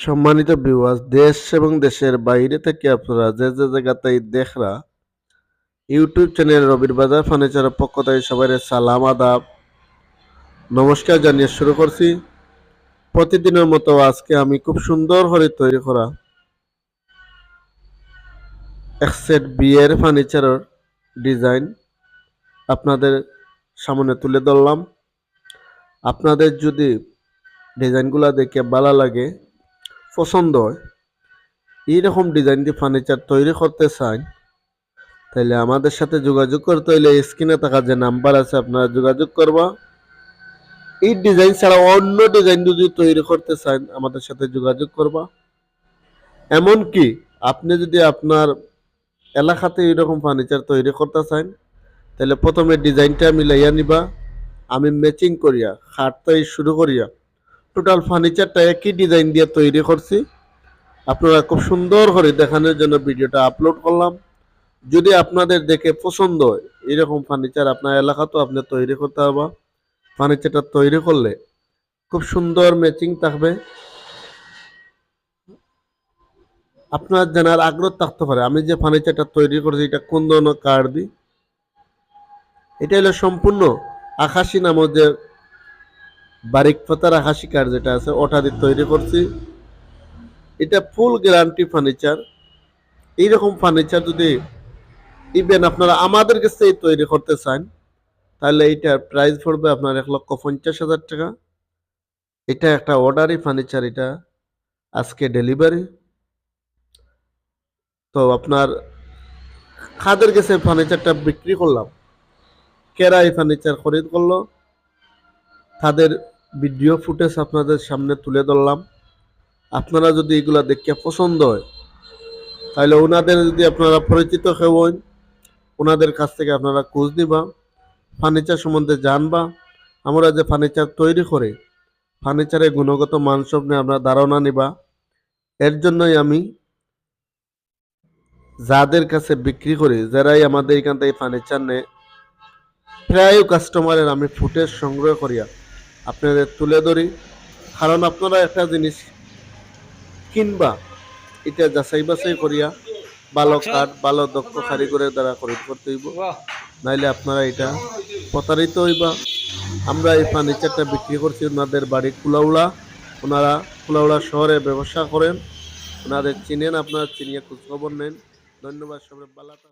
সম্মানিত ভিউয়ার্স দেশ এবং দেশের বাইরে থেকে আপনারা যে যে জায়গাতেই দেখরা ইউটিউব চ্যানেল রবির বাজার ফার্নিচারের পক্ষ থেকে সবাই সালাম, আদাব, নমস্কার জানিয়ে শুরু করছি। প্রতিদিনের মতো আজকে আমি খুব সুন্দর করে তৈরি করা এক সেট বিয়ের ফার্নিচারের ডিজাইন আপনাদের সামনে তুলে ধরলাম। আপনাদের যদি ডিজাইনগুলো দেখে ভালো লাগে পছন্দ হয়। এইরকম ডিজাইন দিয়ে ফার্নিচার তৈরি করতে চান তাহলে আমাদের সাথে যোগাযোগ করতে হইলে স্ক্রিনে থাকা যে নাম্বার আছে, আপনারা যোগাযোগ করবা। এই ডিজাইন ছাড়া অন্য ডিজাইন যদি তৈরি করতে চান, আমাদের সাথে যোগাযোগ করবা। এমনকি আপনি যদি আপনার এলাকাতে এরকম ফার্নিচার তৈরি করতে চান তাহলে প্রথমে ডিজাইনটা মিলাইয়া নিবা। আমি ম্যাচিং করিয়া খাট তৈরি শুরু করিয়া। টোটাল ফার্নিচারটা একই ডিজাইন দিয়ে তৈরি করছি। আপনারা খুব সুন্দর করে দেখানোর জন্য ভিডিওটা আপলোড করলাম। যদি আপনাদের দেখে পছন্দ হয়, এরকম ফার্নিচার আপনার এলাকাতেও আপনি তৈরি করতে পারবা। ফার্নিচারটা তৈরি করলে খুব সুন্দর ম্যাচিং থাকবে। আপনার জানার আগ্রহ থাকতে পারে, আমি যে ফার্নিচারটা তৈরি করেছি, এটা কোন ধরনের কার্ড দিই? এটা হলো সম্পূর্ণ আকাশি নামক যে বারিক পাতার কার্ড যেটা আছে, ওটা দিয়ে তৈরি করছি। এটা ফুল গ্যারান্টি ফার্নিচার। এইরকম ফার্নিচার যদি ইভেন আপনারা আমাদের কাছে তৈরি করতে চান, তাহলে এইটার প্রাইস পড়বে আপনার এক লক্ষ পঞ্চাশ হাজার টাকা। এটা একটা অর্ডারি ফার্নিচার এটা, আজকে ডেলিভারি তো আপনার খাদের কাছে ফার্নিচারটা বিক্রি করলাম কেরা এই ফার্নিচার খরিদ করল। তাদের ভিডিও ফুটেজ আপনাদের সামনে তুলে ধরলাম। আপনারা যদি এগুলা দেখে পছন্দ হয়, তাহলে ওনাদের যদি আপনারা পরিচিত হন, ওনাদের কাছ থেকে আপনারা খোঁজ নিবা, ফার্নিচার সম্বন্ধে জানবা। আমরা যে ফার্নিচার তৈরি করে ফার্নিচারের গুণগত মান নিয়ে আপনারা ধারণা নিবা। এর জন্যই আমি যাদের কাছে বিক্রি করি, যারাই আমাদের এখান থেকে ফার্নিচার নেয় প্রায় কাস্টমারের আমি ফুটেজ সংগ্রহ করিয়া আপনাদের তুলে ধরি। কারণ আপনারা একটা জিনিস কিনবা এটা যাচাই বাছাই করিয়া ভালো কাঠ ভালো দক্ষ কারিগরের দ্বারা খরিদ করতে হইব। নাইলে আপনারা এটা প্রতারিত হইবা। আমরা এই ফার্নিচারটা বিক্রি করছি ওনাদের বাড়ি কুলাউড়া ওনারা কুলাউড়া শহরে ব্যবসা করেন। ওনাদের চিনেন আপনারা চিনিয়ে খোঁজখবর নেন। ধন্যবাদ সবাই। থাকবেন।